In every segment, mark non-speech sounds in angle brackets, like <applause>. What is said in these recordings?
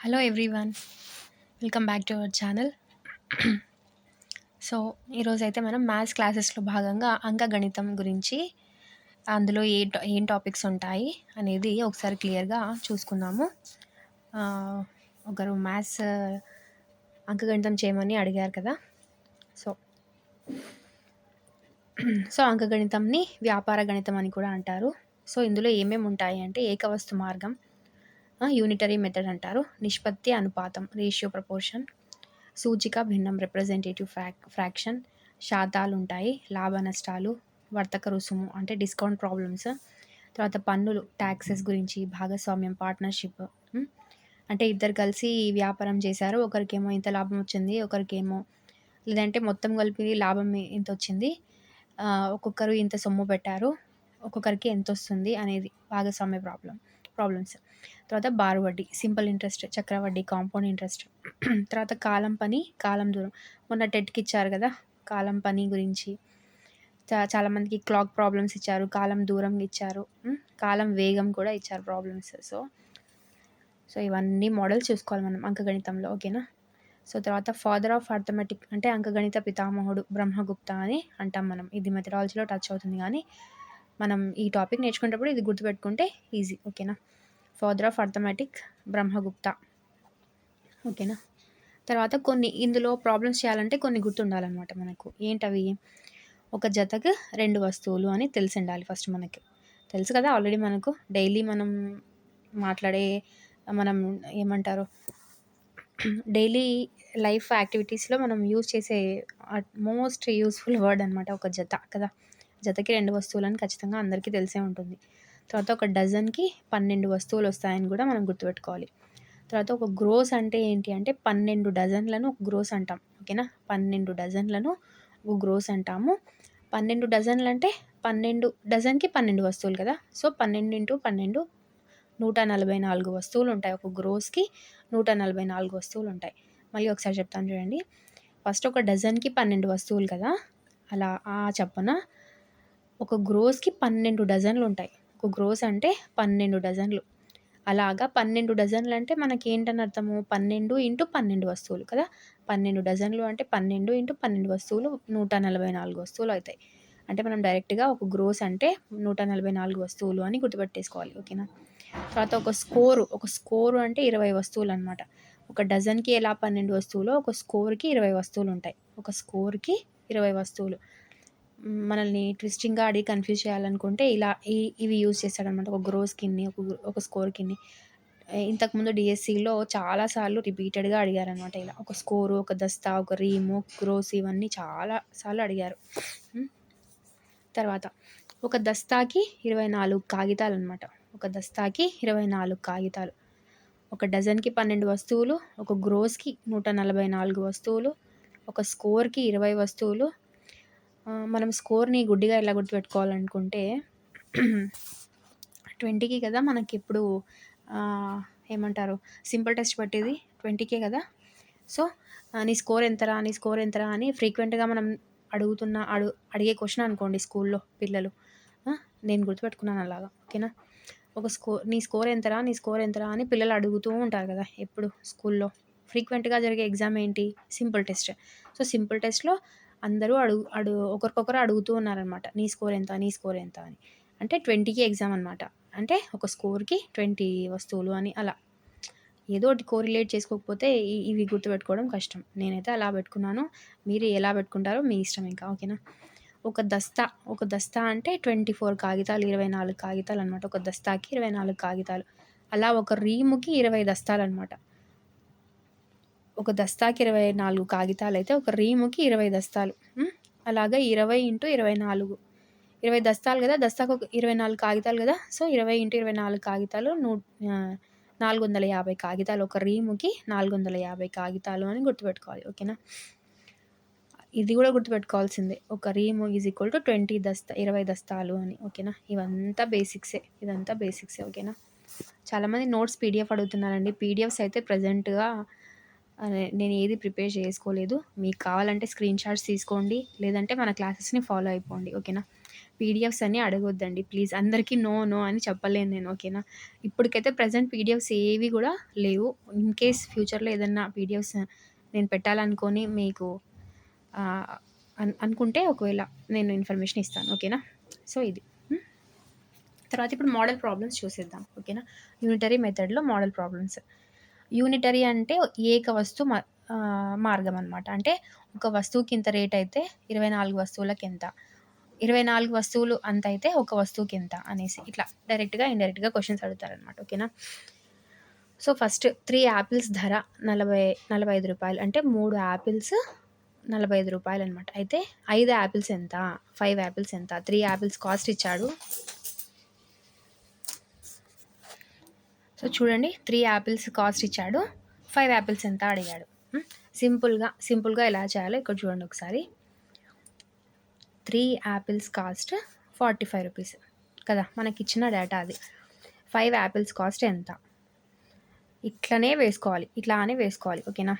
Hello everyone welcome back to our channel so ఈరోజైతే మనం maths క్లాసెస్లో భాగంగా అంకగణితం గురించి అందులో ఏ టా- ఏం టాపిక్స్ ఉంటాయి అనేది ఒకసారి క్లియర్గా చూసుకుందాము. ఒకరు మ్యాథ్స్ అంకగణితం చేయమని అడిగారు కదా. సో సో అంకగణితంని వ్యాపార గణితం అని కూడా అంటారు. సో ఇందులో ఏమేమి ఉంటాయి అంటే ఏకవస్తు మార్గం యూనిటరీ మెథడ్ అంటారు. నిష్పత్తి అనుపాతం రేషియో ప్రపోర్షన్ సూచిక భిన్నం రిప్రజెంటేటివ్ ఫ్రాక్ ఫ్రాక్షన్ శాతాలు ఉంటాయి. లాభ నష్టాలు వర్తక రుసుము అంటే డిస్కౌంట్ ప్రాబ్లమ్స్ తర్వాత పన్నులు ట్యాక్సెస్ గురించి భాగస్వామ్యం పార్ట్నర్షిప్ అంటే ఇద్దరు కలిసి వ్యాపారం చేశారు. ఒకరికేమో ఇంత లాభం వచ్చింది ఒకరికేమో లేదంటే మొత్తం కలిపి లాభం ఇంత వచ్చింది. ఒక్కొక్కరు ఇంత సొమ్ము పెట్టారు ఒక్కొక్కరికి ఎంత వస్తుంది అనేది భాగస్వామ్య ప్రాబ్లం ప్రాబ్లమ్స్. తర్వాత బార్ వడ్డీ సింపుల్ ఇంట్రెస్ట్ చక్రవడ్డీ కాంపౌండ్ ఇంట్రెస్ట్. <clears throat> తర్వాత కాలం పని కాలం దూరం. మొన్న టెట్కి ఇచ్చారు కదా కాలం పని గురించి. చాలామందికి క్లాక్ ప్రాబ్లమ్స్ ఇచ్చారు కాలం దూరం ఇచ్చారు. కాలం వేగం కూడా ఇచ్చారు ప్రాబ్లమ్స్. సో సో ఇవన్నీ మోడల్స్ చూసుకోవాలి మనం అంకగణితంలో ఓకేనా? సో తర్వాత ఫాదర్ ఆఫ్ అర్థమెటిక్ అంటే అంకగణిత పితామహుడు బ్రహ్మగుప్త అని అంటాం మనం. ఇది మెథడాలజీలో టచ్ అవుతుంది కానీ మనం ఈ టాపిక్ నేర్చుకునేటప్పుడు ఇది గుర్తుపెట్టుకుంటే ఈజీ ఓకేనా? ఫాదర్ ఆఫ్ అర్థమెటిక్ బ్రహ్మగుప్త ఓకేనా? తర్వాత కొన్ని ఇందులో ప్రాబ్లమ్స్ చేయాలంటే కొన్ని గుర్తుండాలన్నమాట మనకు. ఏంటవి? ఒక జతకు రెండు వస్తువులు అని తెలిసి ఉండాలి ఫస్ట్ మనకి. తెలుసు కదా ఆల్రెడీ మనకు డైలీ మనం మాట్లాడే మనం ఏమంటారు? డైలీ లైఫ్ యాక్టివిటీస్లో మనం యూజ్ చేసే మోస్ట్ యూస్ఫుల్ వర్డ్ అనమాట ఒక జత కదా? జతకి రెండు వస్తువులని ఖచ్చితంగా అందరికీ తెలిసే ఉంటుంది. తర్వాత ఒక డజన్కి పన్నెండు వస్తువులు వస్తాయని కూడా మనం గుర్తుపెట్టుకోవాలి. తర్వాత ఒక గ్రోస్ అంటే ఏంటి అంటే పన్నెండు డజన్లను ఒక గ్రోస్ అంటాం. ఓకేనా? పన్నెండు డజన్లను ఒక గ్రోస్ అంటాము. పన్నెండు డజన్లు అంటే పన్నెండు డజన్కి పన్నెండు వస్తువులు కదా? సో పన్నెండు ఇంటూ పన్నెండు నూట నలభై నాలుగు వస్తువులు ఉంటాయి. ఒక గ్రోస్కి నూట నలభై నాలుగు వస్తువులు ఉంటాయి. మళ్ళీ ఒకసారి చెప్తాను చూడండి. ఫస్ట్ ఒక డజన్కి పన్నెండు వస్తువులు కదా? అలా ఆ చెప్పన ఒక గ్రోస్కి పన్నెండు డజన్లు ఉంటాయి ఒక గ్రోస్ అంటే పన్నెండు డజన్లు. అలాగా పన్నెండు డజన్లు అంటే మనకి ఏంటని అర్థము పన్నెండు ఇంటూ పన్నెండు వస్తువులు కదా? పన్నెండు డజన్లు అంటే పన్నెండు ఇంటూ పన్నెండు వస్తువులు నూట నలభై నాలుగు వస్తువులు అవుతాయి. అంటే మనం డైరెక్ట్గా ఒక గ్రోస్ అంటే నూట నలభై నాలుగు వస్తువులు అని గుర్తుపెట్టేసుకోవాలి ఓకేనా? తర్వాత ఒక స్కోరు ఒక స్కోరు అంటే ఇరవై వస్తువులు అనమాట ఒక డజన్కి ఎలా పన్నెండు వస్తువులు? ఒక స్కోర్కి ఇరవై వస్తువులు ఉంటాయి ఒక స్కోర్కి ఇరవై వస్తువులు. మనల్ని ట్విస్టింగ్గా అడిగి కన్ఫ్యూజ్ చేయాలనుకుంటే ఇలా ఈ ఇవి యూజ్ చేస్తాడనమాట ఒక గ్రోస్ కిన్ని ఒక ఒక స్కోర్ కిన్ని. ఇంతకుముందు డిఎస్సిలో చాలాసార్లు రిపీటెడ్గా అడిగారనమాట ఇలా. ఒక స్కోరు ఒక దస్తా ఒక రీము గ్రోస్ ఇవన్నీ చాలా సార్లు అడిగారు. తర్వాత ఒక దస్తాకి ఇరవై నాలుగు కాగితాలు అనమాట ఒక దస్తాకి ఇరవై నాలుగు కాగితాలు. ఒక డజన్కి పన్నెండు వస్తువులు ఒక గ్రోస్కి నూట నలభై నాలుగు వస్తువులు ఒక స్కోర్కి ఇరవై వస్తువులు మనం స్కోర్ని గుడ్డిగా ఎలా గుర్తుపెట్టుకోవాలనుకుంటే ట్వంటీకి కదా మనకి ఇప్పుడు ఏమంటారు సింపుల్ టెస్ట్ పట్టేది ట్వంటీకే కదా. సో నీ స్కోర్ ఎంతరా నీ స్కోర్ ఎంతరా అని ఫ్రీక్వెంట్గా మనం అడుగుతున్న అడు అడిగే క్వశ్చన్ అనుకోండి స్కూల్లో పిల్లలు. నేను గుర్తుపెట్టుకున్నాను అలాగా ఓకేనా? ఒక స్కోర్ నీ స్కోర్ ఎంతరా నీ స్కోర్ ఎంతరా అని పిల్లలు అడుగుతూ ఉంటారు కదా ఎప్పుడు స్కూల్లో. ఫ్రీక్వెంట్గా జరిగే ఎగ్జామ్ ఏంటి? Simple test. సో సింపుల్ టెస్ట్లో అందరూ అడుగు అడు ఒకరికొకరు అడుగుతూ ఉన్నారనమాట నీ స్కోర్ ఎంత? నీ స్కోర్ ఎంత? అని. అంటే ట్వంటీకి ఎగ్జామ్ అనమాట అంటే ఒక స్కోర్కి ట్వంటీ వస్తువులు అని అలా. ఏదో ఒకటి కోరిలేట్ చేసుకోకపోతే ఇవి గుర్తుపెట్టుకోవడం కష్టం. నేనైతే అలా పెట్టుకున్నాను. మీరు ఎలా పెట్టుకుంటారో మీ ఇష్టం ఇంకా ఓకేనా? ఒక దస్తా ఒక దస్తా అంటే ట్వంటీ ఫోర్ కాగితాలు ఇరవై నాలుగు కాగితాలు అనమాట ఒక దస్తాకి ఇరవై నాలుగు కాగితాలు. అలా ఒక రీముకి ఇరవై దస్తాలు అనమాట ఒక దస్తాకి ఇరవై నాలుగు కాగితాలు అయితే ఒక రీముకి ఇరవై దస్తాలు. ఉమ్, అలాగా ఇరవై ఇంటూ ఇరవై నాలుగు. ఇరవై దస్తాలు కదా దస్తాకు ఒక ఇరవై నాలుగు కాగితాలు కదా. సో ఇరవై ఇంటూ ఇరవై నాలుగు కాగితాలు నూ నాలుగు వందల యాభై కాగితాలు. ఒక రీముకి నాలుగు వందల యాభై కాగితాలు అని గుర్తుపెట్టుకోవాలి ఓకేనా? ఇది కూడా గుర్తుపెట్టుకోవాల్సిందే. ఒక ream is equal to twenty దస్తా ఇరవై దస్తాలు అని ఓకేనా? ఇవంతా బేసిక్సే ఇదంతా బేసిక్సే ఓకేనా? చాలామంది నోట్స్ పీడిఎఫ్ అడుగుతున్నారండి. పీడిఎఫ్స్ అయితే ప్రజెంట్గా నేను ఏది ప్రిపేర్ చేసుకోలేదు. మీకు కావాలంటే స్క్రీన్ షాట్స్ తీసుకోండి. లేదంటే మన క్లాసెస్ని ఫాలో అయిపోండి. ఓకేనా? పీడిఎఫ్స్ అన్నీ అడగొద్దండి. ప్లీజ్ అందరికీ నో నో అని చెప్పలేను నేను. ఓకేనా? ఇప్పటికైతే ప్రజెంట్ పీడిఎఫ్స్ ఏవి కూడా లేవు. ఇన్ కేస్ ఫ్యూచర్లో ఏదన్నా పీడిఎఫ్స్ నేను పెట్టాలనుకొని మీకు అనుకుంటే ఒకవేళ నేను ఇన్ఫర్మేషన్ ఇస్తాను. ఓకేనా? సో ఇది. తర్వాత ఇప్పుడు మోడల్ ప్రాబ్లమ్స్ చూసేద్దాం. ఓకేనా? యూనిటరీ మెథడ్లో మోడల్ ప్రాబ్లమ్స్. యూనిటరీ అంటే ఏక వస్తు మార్గం అనమాట అంటే ఒక వస్తువుకి ఇంత రేట్ అయితే ఇరవై నాలుగు వస్తువులకి ఎంత ఇరవై నాలుగు వస్తువులు అంత అయితే ఒక వస్తువుకి ఎంత అనేసి ఇట్లా డైరెక్ట్గా ఇండైరెక్ట్గా క్వశ్చన్స్ అడుగుతారనమాట ఓకేనా? సో ఫస్ట్ త్రీ యాపిల్స్ ధర నలభై నలభై ఐదు రూపాయలు. అంటే మూడు యాపిల్స్ నలభై ఐదు రూపాయలు అనమాట అయితే ఐదు యాపిల్స్ ఎంత? ఫైవ్ యాపిల్స్ ఎంత? త్రీ యాపిల్స్ కాస్ట్ ఇచ్చాడు. సో చూడండి త్రీ యాపిల్స్ కాస్ట్ ఇచ్చాడు. ఫైవ్ యాపిల్స్ ఎంత అడిగాడు. సింపుల్గా సింపుల్గా ఎలా చేయాలో ఇక్కడ చూడండి ఒకసారి. Three apples cost forty five rupees కదా మనకి ఇచ్చిన డేటా అది. ఫైవ్ యాపిల్స్ కాస్ట్ ఎంత? ఇట్లనే వేసుకోవాలి ఇట్లానే వేసుకోవాలి ఓకేనా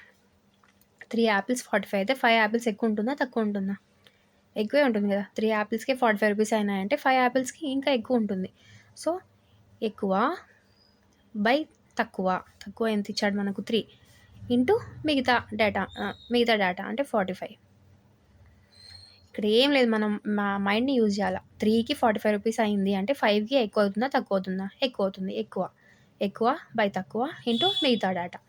త్రీ యాపిల్స్ ఫార్టీ ఫైవ్ అయితే ఫైవ్ యాపిల్స్ ఎక్కువ ఉంటుందా తక్కువ ఉంటుందా? ఎక్కువే ఉంటుంది కదా త్రీ యాపిల్స్కి ఫార్టీ ఫైవ్ రూపీస్ అయినాయంటే ఫైవ్ యాపిల్స్కి ఇంకా ఎక్కువ ఉంటుంది. సో ఎక్కువ బై తక్కువ. తక్కువ ఎంత ఇచ్చాడు మనకు? త్రీ ఇంటూ మిగతా డేటా మిగతా డేటా అంటే ఫార్టీ ఫైవ్. ఇక్కడ ఏం లేదు మనం మా మైండ్ని యూజ్ చేయాలి. త్రీకి ఫార్టీ ఫైవ్ రూపీస్ అయింది అంటే ఫైవ్కి ఎక్కువ అవుతుందా తక్కువ అవుతుందా? ఎక్కువ అవుతుంది ఎక్కువ. ఎక్కువ బై తక్కువ ఇంటూ మిగతా డేటా.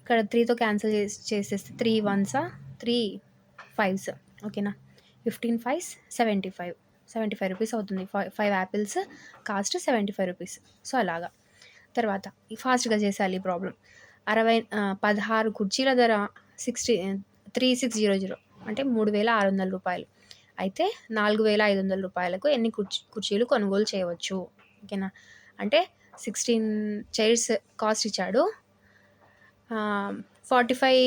ఇక్కడ త్రీతో క్యాన్సిల్ చేసి చేసేస్తే త్రీ వన్సా త్రీ ఫైవ్స్. ఓకేనా? Fifteen fives seventy five. Seventy five rupees అవుతుంది. Five five apples cost seventy five rupees. So అలాగా. తర్వాత ఫాస్ట్గా చేసేయాలి ఈ ప్రాబ్లం అరవై పదహారు కుర్చీల ధర sixty three six zero zero అంటే మూడు వేల ఆరు వందల రూపాయలు. అయితే నాలుగు వేల ఐదు వందల రూపాయలకు ఎన్ని కుర్చీ కుర్చీలు కొనుగోలు చేయవచ్చు? ఓకేనా అంటే సిక్స్టీన్ చైర్స్ కాస్ట్ ఇచ్చాడు. ఫార్టీ ఫైవ్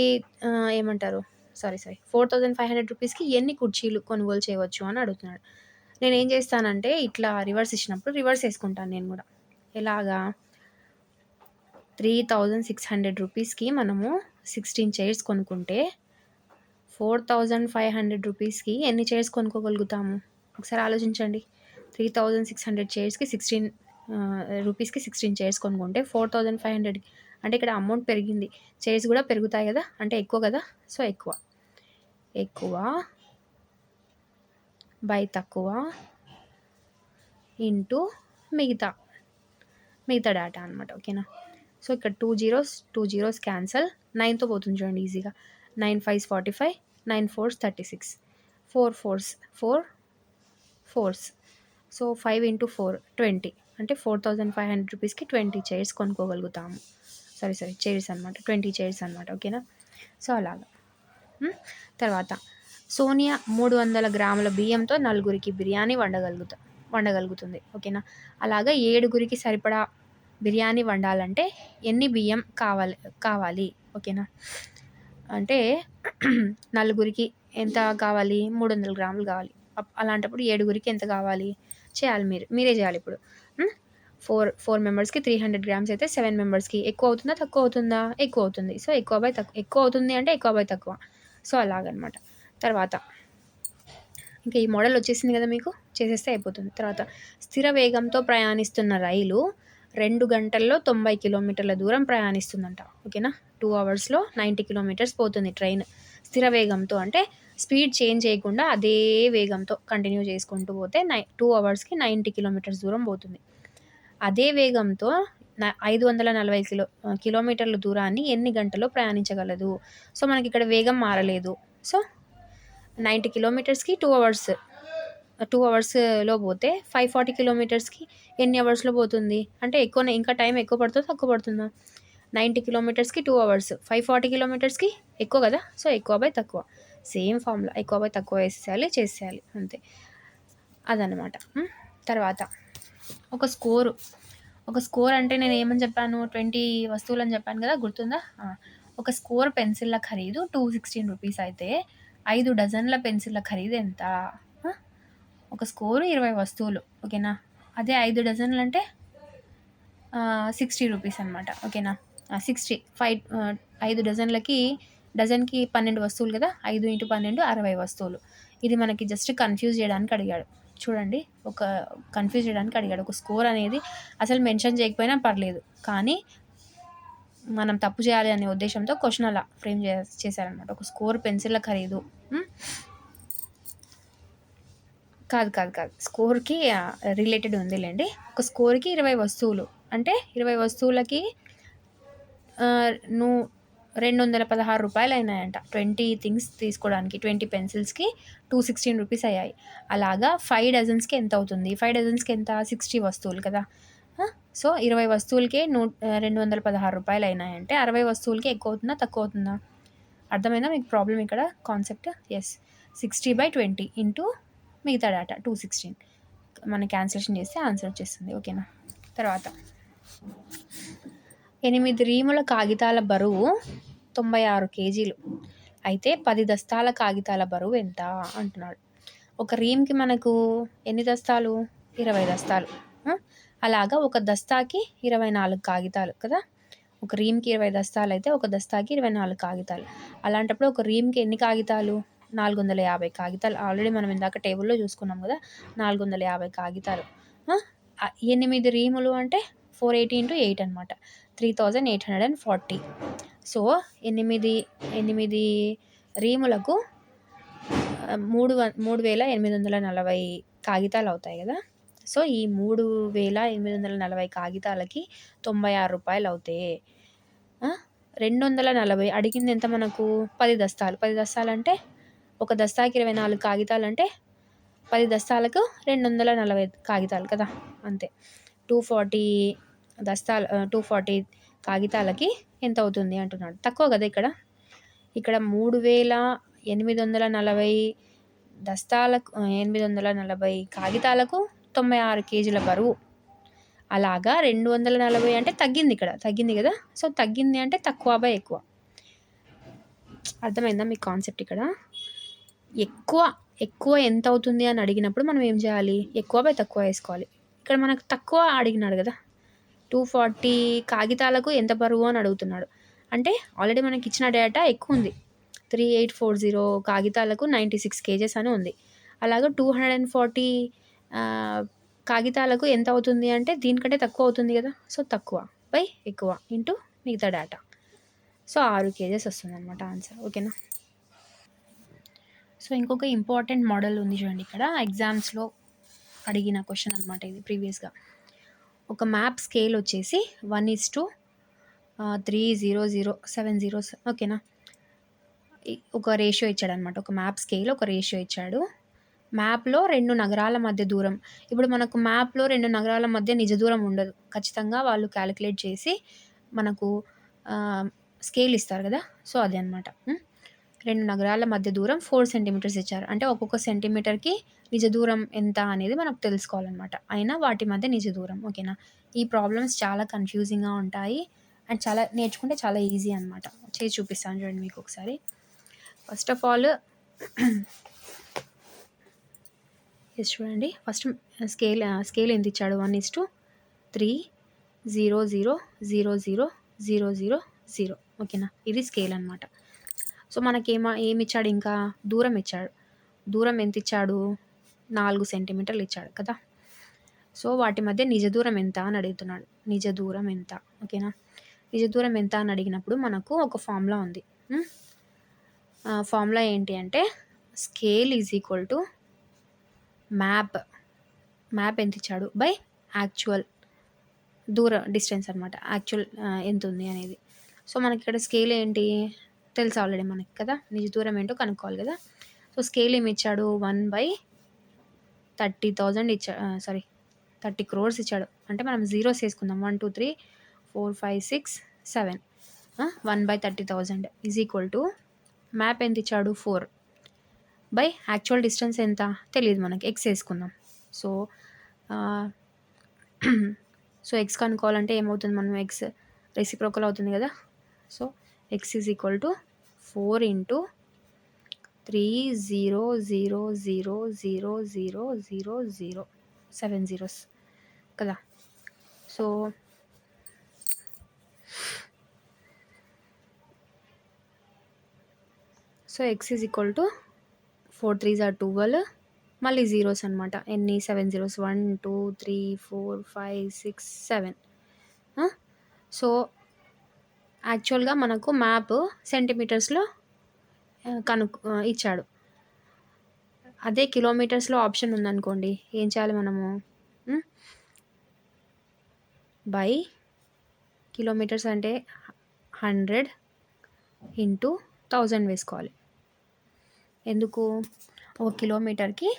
ఏమంటారు? Sorry sorry four thousand five hundred రూపీస్కి ఎన్ని కుర్చీలు కొనుగోలు చేయవచ్చు అని అడుగుతున్నాడు. నేను ఏం చేస్తానంటే ఇట్లా రివర్స్ ఇచ్చినప్పుడు రివర్స్ వేసుకుంటాను నేను కూడా. ఎలాగా? త్రీ థౌజండ్ సిక్స్ హండ్రెడ్ రూపీస్కి మనము సిక్స్టీన్ చైర్స్ కొనుక్కుంటే ఫోర్ థౌజండ్ ఫైవ్ హండ్రెడ్ రూపీస్కి ఎన్ని చైర్స్ కొనుక్కోగలుగుతాము? ఒకసారి ఆలోచించండి. త్రీ థౌజండ్ సిక్స్ హండ్రెడ్ చైర్స్కి సిక్స్టీన్ రూపీస్కి సిక్స్టీన్ చైర్స్ కొనుక్కుంటే ఫోర్ థౌజండ్ ఫైవ్ హండ్రెడ్ అంటే ఇక్కడ అమౌంట్ పెరిగింది. చైర్స్ కూడా పెరుగుతాయి కదా? అంటే ఎక్కువ కదా? సో ఎక్కువ. ఎక్కువ బై తక్కువ ఇంటూ మిగతా మిగతా డేటా అనమాట ఓకేనా? సో ఇక్కడ two zeros two zeros cancel నైన్తో పోతుంది చూడండి ఈజీగా nine fives forty five nine fours thirty six four fours four fours so five into four twenty అంటే ఫోర్ థౌజండ్ ఫైవ్ హండ్రెడ్ రూపీస్కి ట్వంటీ చైర్స్ కొనుక్కోగలుగుతాము. సారీ సారీ చైర్స్ అనమాట twenty chairs అనమాట ఓకేనా so అలాగా. Hmm? తర్వాత సోనియా మూడు వందల గ్రాముల బియ్యంతో నలుగురికి బిర్యానీ వండగలుగుతా వండగలుగుతుంది ఓకేనా అలాగా ఏడుగురికి సరిపడా బిర్యానీ వండాలంటే ఎన్ని బియ్యం కావాలి కావాలి? ఓకేనా? అంటే <clears throat> నలుగురికి ఎంత కావాలి? మూడు వందల గ్రాములు కావాలి. అలాంటప్పుడు ఏడుగురికి ఎంత కావాలి? చేయాలి మీరు మీరే చేయాలి ఇప్పుడు. ఫోర్ ఫోర్ మెంబర్స్కి త్రీ హండ్రెడ్ గ్రామ్స్ అయితే సెవెన్ మెంబర్స్కి ఎక్కువ అవుతుందా తక్కువ అవుతుందా? ఎక్కువ అవుతుంది. సో ఎక్కువ బై తక్కువ ఎక్కువ అవుతుంది అంటే ఎక్కువ బై తక్కువ. సో అలాగనమాట. తర్వాత ఇంకా ఈ మోడల్ వచ్చేసింది కదా మీకు? చేసేస్తే అయిపోతుంది. తర్వాత స్థిర వేగంతో ప్రయాణిస్తున్న రైలు రెండు గంటల్లో తొంభై కిలోమీటర్ల దూరం ప్రయాణిస్తుందంట ఓకేనా? టూ అవర్స్లో నైంటీ కిలోమీటర్స్ పోతుంది ట్రైన్. స్థిర వేగంతో అంటే స్పీడ్ చేంజ్ చేయకుండా అదే వేగంతో కంటిన్యూ చేసుకుంటూ పోతే నై టూ అవర్స్కి నైంటీ కిలోమీటర్స్ దూరం పోతుంది. అదే వేగంతో ఐదు వందల నలభై కిలో కిలోమీటర్ల దూరాన్ని ఎన్ని గంటల్లో ప్రయాణించగలదు? సో మనకి ఇక్కడ వేగం మారలేదు. సో నైంటీ కిలోమీటర్స్కి టూ అవర్స్ టూ అవర్స్లో పోతే ఫైవ్ ఫార్టీ కిలోమీటర్స్కి ఎన్ని అవర్స్లో పోతుంది? అంటే ఎక్కువ ఇంకా టైం ఎక్కువ పడుతుందా తక్కువ పడుతుందా? నైంటీ కిలోమీటర్స్కి టూ అవర్స్ ఫైవ్ ఫార్టీ కిలోమీటర్స్కి ఎక్కువ కదా? సో ఎక్కువ బై తక్కువ. సేమ్ ఫామ్లో ఎక్కువ బై తక్కువ వేసేయాలి చేసేయాలి అంతే. అదనమాట తర్వాత ఒక స్కోరు. ఒక స్కోర్ అంటే నేను ఏమని చెప్పాను? ట్వంటీ వస్తువులు అని చెప్పాను కదా గుర్తుందా? ఒక స్కోర్ పెన్సిల్ల ఖరీదు టూ సిక్స్టీన్ రూపీస్ అయితే ఐదు డజన్ల పెన్సిల్ల ఖరీదు ఎంత? ఒక స్కోరు ఇరవై వస్తువులు ఓకేనా? అదే ఐదు డజన్లు అంటే సిక్స్టీ రూపీస్ అనమాట ఓకేనా? సిక్స్టీ ఫైవ్ ఐదు డజన్లకి డజన్కి పన్నెండు వస్తువులు కదా? ఐదు ఇంటూ పన్నెండు అరవై వస్తువులు. ఇది మనకి జస్ట్ కన్ఫ్యూజ్ చేయడానికి అడిగాడు. చూడండి ఒక కన్ఫ్యూజ్ చేయడానికి అడిగాడు. ఒక స్కోర్ అనేది అసలు మెన్షన్ చేయకపోయినా పర్లేదు. కానీ మనం తప్పు చేయాలి అనే ఉద్దేశంతో క్వశ్చన్ అలా ఫ్రేమ్ చే చేశారనమాట ఒక స్కోర్ పెన్సిల్ల ఖరీదు కాదు కాదు కాదు. స్కోర్కి రిలేటెడ్ ఉందిలేండి. ఒక స్కోర్కి ఇరవై వస్తువులు. అంటే ఇరవై వస్తువులకి నువ్వు రెండు వందల పదహారు రూపాయలు అయినాయంట ట్వంటీ థింగ్స్ తీసుకోవడానికి ట్వంటీ పెన్సిల్స్కి టూ సిక్స్టీన్ రూపీస్ అయ్యాయి. అలాగా ఫైవ్ డజన్స్కి ఎంత అవుతుంది? ఫైవ్ డజన్స్కి ఎంత? సిక్స్టీ వస్తువులు కదా. సో ఇరవై వస్తువులకే నూ రెండు వందల పదహారు రూపాయలు అయినాయంటే అరవై వస్తువులకి ఎక్కువ అవుతుందా తక్కువ అవుతుందా అర్థమైందా మీకు ప్రాబ్లం ఇక్కడ? Concept? Yes sixty by twenty into మిగతా డేటా టూ సిక్స్టీన్ మనం క్యాన్సిలేషన్ చేస్తే ఆన్సర్ వచ్చేస్తుంది ఓకేనా తర్వాత. ఎనిమిది రీముల కాగితాల బరువు తొంభై ఆరు కేజీలు. అయితే పది దస్తాల కాగితాల బరువు ఎంత? అంటున్నాడు. ఒక రీమ్కి మనకు ఎన్ని దస్తాలు? ఇరవై దస్తాలు. అలాగా ఒక దస్తాకి ఇరవై నాలుగు కాగితాలు కదా? ఒక రీమ్కి ఇరవై దస్తాలు అయితే ఒక దస్తాకి ఇరవై నాలుగు కాగితాలు. అలాంటప్పుడు ఒక రీమ్కి ఎన్ని కాగితాలు? నాలుగు వందల యాభై కాగితాలు. ఆల్రెడీ మనం ఇందాక టేబుల్లో చూసుకున్నాం కదా నాలుగు వందల యాభై కాగితాలు. ఎనిమిది రీములు అంటే ఫోర్ ఎయిటీ ఇంటూ ఎయిట్ అనమాట three thousand eight hundred and forty so ఎనిమిది ఎనిమిది రీములకు మూడు మూడు వేల ఎనిమిది వందల నలభై కాగితాలు అవుతాయి కదా. సో ఈ మూడు వేల ఎనిమిది వందల నలభై కాగితాలకి తొంభై ఆరు రూపాయలు అవుతాయి. రెండు వందల నలభై అడిగింది ఎంత మనకు? పది దస్తాలు. పది దస్తాలు అంటే ఒక దస్తాకి ఇరవై నాలుగు కాగితాలు అంటే పది దస్తాలకు రెండు వందల నలభై కాగితాలు కదా అంతే. టూ ఫార్టీ దస్తాల టూ ఫార్టీ కాగితాలకి ఎంత అవుతుంది అంటున్నాడు. తక్కువ కదా ఇక్కడ. ఇక్కడ మూడు వేల ఎనిమిది వందల నలభై దస్తాలకు ఎనిమిది వందల నలభై కాగితాలకు తొంభై ఆరు కేజీల బరువు. అలాగా రెండు వందల నలభై అంటే తగ్గింది ఇక్కడ తగ్గింది కదా. సో తగ్గింది అంటే తక్కువ బై ఎక్కువ. అర్థమైందా మీ కాన్సెప్ట్ ఇక్కడ? ఎక్కువ ఎక్కువ ఎంత అవుతుంది అని అడిగినప్పుడు మనం ఏం చేయాలి? ఎక్కువ బై తక్కువ వేసుకోవాలి. ఇక్కడ మనకు తక్కువ అడిగినాడు కదా. టూ ఫార్టీ కాగితాలకు ఎంత బరువు అని అడుగుతున్నాడు. అంటే ఆల్రెడీ మనకి ఇచ్చిన డేటా ఎక్కువ ఉంది. త్రీ ఎయిట్ ఫోర్ జీరో కాగితాలకు నైంటీ సిక్స్ కేజెస్ అని ఉంది. అలాగే టూ హండ్రెడ్ అండ్ ఫార్టీ కాగితాలకు ఎంత అవుతుంది అంటే దీనికంటే తక్కువ అవుతుంది కదా. సో తక్కువ బై ఎక్కువ ఇంటూ మిగతా డేటా. సో ఆరు కేజెస్ వస్తుంది అనమాట ఆన్సర్. ఓకేనా? సో ఇంకొక ఇంపార్టెంట్ మోడల్ ఉంది చూడండి ఇక్కడ. ఎగ్జామ్స్లో అడిగిన క్వశ్చన్ అనమాట ఇది ప్రీవియస్గా ఒక మ్యాప్ స్కేల్ వచ్చేసి one is to three zero zero seven zero ఓకేనా ఒక రేషియో ఇచ్చాడు అనమాట ఒక మ్యాప్ స్కేల్ ఒక రేషియో ఇచ్చాడు. మ్యాప్లో రెండు నగరాల మధ్య దూరం. ఇప్పుడు మనకు మ్యాప్లో రెండు నగరాల మధ్య నిజ దూరం ఉండదు. ఖచ్చితంగా వాళ్ళు క్యాలిక్యులేట్ చేసి మనకు స్కేల్ ఇస్తారు కదా? సో అదే అనమాట రెండు నగరాల మధ్య దూరం ఫోర్ సెంటీమీటర్స్ ఇచ్చారు. అంటే ఒక్కొక్క సెంటీమీటర్కి నిజ దూరం ఎంత అనేది మనకు తెలుసుకోవాలన్నమాట. అయినా వాటి మధ్య నిజ దూరం ఓకేనా? ఈ ప్రాబ్లమ్స్ చాలా కన్ఫ్యూజింగ్గా ఉంటాయి. అండ్ చాలా నేర్చుకుంటే చాలా ఈజీ అనమాట చేసి చూపిస్తాను చూడండి మీకు ఒకసారి. ఫస్ట్ ఆఫ్ ఆల్ ఎస్ చూడండి. ఫస్ట్ స్కేల్ స్కేల్ ఎంత ఇచ్చాడు? One is to three zero zero zero zero zero zero zero. ఓకేనా? ఇది స్కేల్ అనమాట సో మనకేమో ఏమి ఇచ్చాడు ఇంకా? దూరం ఇచ్చాడు. దూరం ఎంత ఇచ్చాడు నాలుగు సెంటీమీటర్లు ఇచ్చాడు కదా. సో వాటి మధ్య నిజ దూరం ఎంత అని అడుగుతున్నాడు. నిజ దూరం ఎంత? ఓకేనా? నిజ దూరం ఎంత అని అడిగినప్పుడు మనకు ఒక ఫార్ములా ఉంది. ఫార్ములా ఏంటి అంటే scale is equal to map. Map ఎంత ఇచ్చాడు బై యాక్చువల్ దూర డిస్టెన్స్ అనమాట యాక్చువల్ ఎంత ఉంది అనేది. సో మనకి ఇక్కడ స్కేల్ ఏంటి? తెలుసు ఆల్రెడీ మనకి కదా? నిజ దూరం ఏంటో కనుక్కోవాలి కదా? సో స్కేల్ ఏమి ఇచ్చాడు? వన్ బై థర్టీ థౌజండ్ ఇచ్చా సారీ థర్టీ క్రోర్స్ ఇచ్చాడు. అంటే మనం జీరోస్ వేసుకుందాం one two three four five six seven one by thirty thousand is equal to map ఎంత ఇచ్చాడు? ఫోర్ బై యాక్చువల్ డిస్టెన్స్ ఎంత? తెలియదు మనకి. ఎక్స్ వేసుకుందాం సో సో ఎక్స్ కనుక్కోవాలంటే ఏమవుతుంది? మనం ఎక్స్ రెసిప్రోకల్ అవుతుంది కదా? So x is equal to four into three zero zero zero zero zero zero zero seven zeros కదా. So so x is equal to four threes or twelve మళ్ళీ zeros అనమాట ఎన్ని? Seven zeros one two three four five six seven so యాక్చువల్గా మనకు map సెంటీమీటర్స్లో కను ఇచ్చాడు. అదే కిలోమీటర్స్లో option ఉందనుకోండి ఏం చేయాలి మనము? బై కిలోమీటర్స్ అంటే హండ్రెడ్ ఇంటూ థౌజండ్ వేసుకోవాలి. ఎందుకు? ఒక కిలోమీటర్కి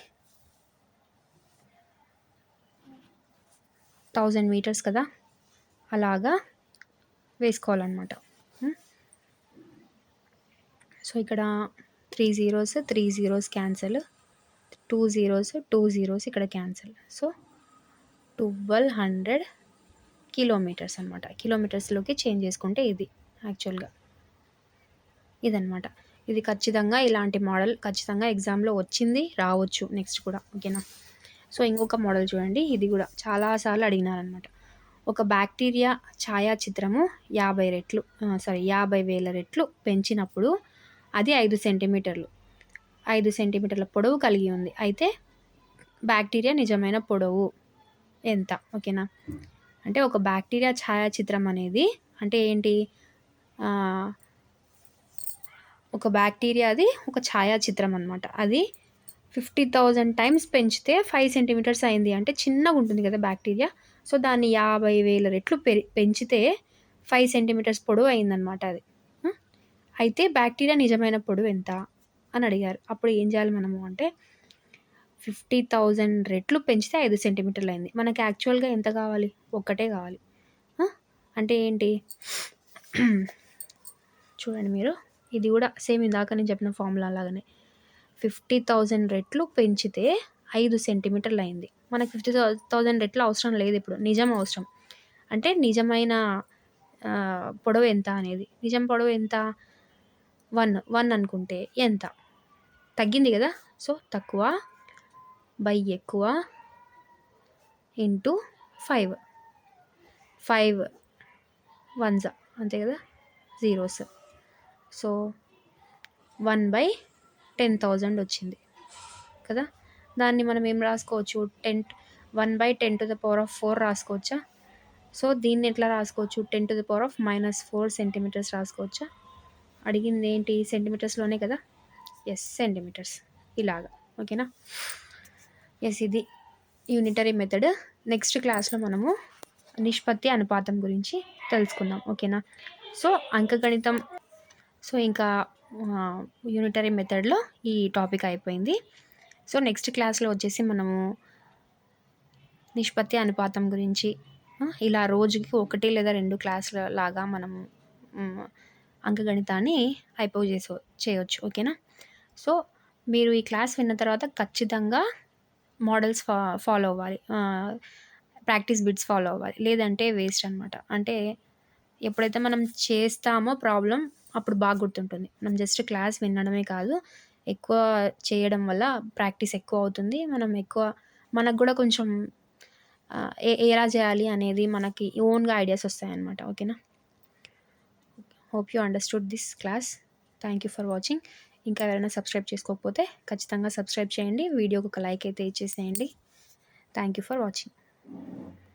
థౌజండ్ మీటర్స్ కదా? అలాగా వేసుకోవాలన్నమాట. సో ఇక్కడ three zeros three zeros cancel two zeros two zeros ఇక్కడ cancel. So twelve hundred kilometres అనమాట కిలోమీటర్స్లోకి చేంజ్ చేసుకుంటే ఇది యాక్చువల్గా. ఇదనమాట ఇది ఖచ్చితంగా ఇలాంటి మోడల్ ఖచ్చితంగా ఎగ్జామ్లో వచ్చింది రావచ్చు నెక్స్ట్ కూడా ఓకేనా? సో ఇంకొక మోడల్ చూడండి ఇది కూడా చాలాసార్లు అడిగినారనమాట ఒక బ్యాక్టీరియా ఛాయాచిత్రము యాభై రెట్లు సారీ యాభై వేల రెట్లు పెంచినప్పుడు అది ఐదు సెంటీమీటర్లు. ఐదు సెంటీమీటర్ల పొడవు కలిగి ఉంది. అయితే బ్యాక్టీరియా నిజమైన పొడవు ఎంత? ఓకేనా? అంటే ఒక బ్యాక్టీరియా ఛాయాచిత్రం అనేది అంటే ఏంటి? ఒక బ్యాక్టీరియా అది ఒక ఛాయాచిత్రం అనమాట అది ఫిఫ్టీ థౌజండ్ టైమ్స్ పెంచితే ఫైవ్ సెంటీమీటర్స్ అయింది. అంటే చిన్నగా ఉంటుంది కదా బ్యాక్టీరియా. సో దాన్ని యాభై వేల రెట్లు పెరి పెంచితే ఫైవ్ సెంటీమీటర్స్ పొడవు అయిందనమాట అది. అయితే బ్యాక్టీరియా నిజమైన పొడవు ఎంత? అని అడిగారు. అప్పుడు ఏం చేయాలి మనము అంటే ఫిఫ్టీ థౌజండ్ రెట్లు పెంచితే ఐదు సెంటీమీటర్లు అయింది. మనకి యాక్చువల్గా ఎంత కావాలి? ఒక్కటే కావాలి. అంటే ఏంటి? చూడండి మీరు. ఇది కూడా సేమ్ ఇందాక నేను చెప్పిన ఫార్ములా లాగానే. ఫిఫ్టీ థౌజండ్ రెట్లు పెంచితే ఐదు సెంటీమీటర్లు అయింది. మనకు ఫిఫ్టీ థౌజండ్ రెట్లు అవసరం లేదు ఇప్పుడు. నిజం అవసరం. అంటే నిజమైన పొడవు ఎంత అనేది. నిజం పొడవు ఎంత? వన్ వన్ అనుకుంటే ఎంత? తగ్గింది కదా? సో తక్కువ బై ఎక్కువ ఇంటూ ఫైవ్. ఫైవ్ వన్స్ అంతే కదా? Zeros. So one by ten thousand వచ్చింది కదా? దాన్ని మనం ఏం రాసుకోవచ్చు? Ten one by ten to the power of four రాసుకోవచ్చా? So దీన్ని ఎట్లా రాసుకోవచ్చు? Ten to the power of minus four centimetres రాసుకోవచ్చా? అడిగింది ఏంటి? సెంటీమీటర్స్లోనే కదా? Yes centimetres. ఇలాగా. ఓకేనా? ఎస్ ఇది యూనిటరీ మెథడ్. నెక్స్ట్ క్లాస్లో మనము నిష్పత్తి అనుపాతం గురించి తెలుసుకుందాం. ఓకేనా? సో అంకగణితం సో ఇంకా యూనిటరీ మెథడ్లో ఈ టాపిక్ అయిపోయింది. సో నెక్స్ట్ క్లాస్లో వచ్చేసి మనము నిష్పత్తి అనుపాతం గురించి ఇలా రోజుకి ఒకటి లేదా రెండు క్లాసుల లాగా మనము అంకగణితాన్ని అయిపోయి చేసో చేయవచ్చు ఓకేనా? సో మీరు ఈ క్లాస్ విన్న తర్వాత ఖచ్చితంగా మోడల్స్ ఫా ఫాలో అవ్వాలి ప్రాక్టీస్ బిట్స్ ఫాలో అవ్వాలి లేదంటే వేస్ట్ అనమాట అంటే ఎప్పుడైతే మనం చేస్తామో ప్రాబ్లం అప్పుడు బాగా గుర్తుంటుంది. మనం జస్ట్ క్లాస్ వినడమే కాదు ఎక్కువ చేయడం వల్ల ప్రాక్టీస్ ఎక్కువ అవుతుంది. మనం ఎక్కువ మనకు కూడా కొంచెం ఏ ఎలా చేయాలి అనేది మనకి ఓన్గా ఐడియాస్ వస్తాయన్నమాట. ఓకేనా? Hope you understood this class thank you for watching ఇంకా ఎవరైనా సబ్స్క్రైబ్ చేసుకోకపోతే ఖచ్చితంగా సబ్స్క్రైబ్ చేయండి. వీడియోకి ఒక లైక్ అయితే ఇచ్చేసేయండి. Thank you for watching